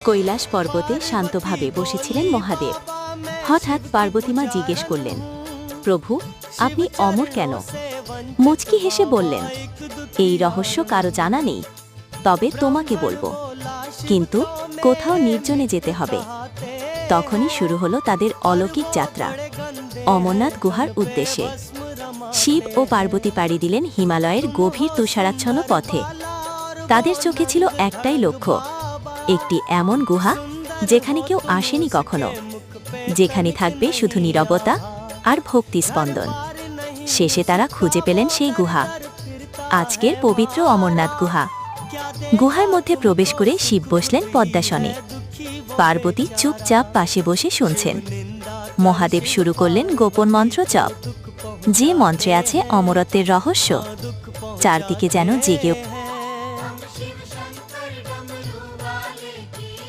কৈলাস পর্বতে শান্তভাবে বসেছিলেন মহাদেব। হঠাৎ পার্বতীমা জিজ্ঞেস করলেন, প্রভু, আপনি অমর কেন? মুচকি হেসে বললেন, এই রহস্য কারও জানা নেই, তবে তোমাকে বলব। কিন্তু কোথাও নির্জনে যেতে হবে। তখনই শুরু হলো তাদের অলৌকিক যাত্রা। অমরনাথ গুহার উদ্দেশ্যে। শিব ও পার্বতী পাড়ি দিলেন হিমালয়ের গভীর তুষারাচ্ছন্ন পথে। তাদের চোখে ছিল একটাই লক্ষ্য একটি এমন গুহা যেখানে কেউ আসেনি কখনো, যেখানে থাকবে শুধু নীরবতা আর ভক্তি স্পন্দন। শেষে তারা খুঁজে পেলেন সেই গুহা। আজকের পবিত্র অমরনাথ গুহা। গুহার মধ্যে প্রবেশ করে শিব বসলেন পদ্মাসনে। পার্বতী চুপচাপ পাশে বসে শুনছেন। মহাদেব শুরু করলেন গোপন মন্ত্র জপ। যে মন্ত্রে আছে অমরত্বের রহস্য, চারদিকে যেন জেগে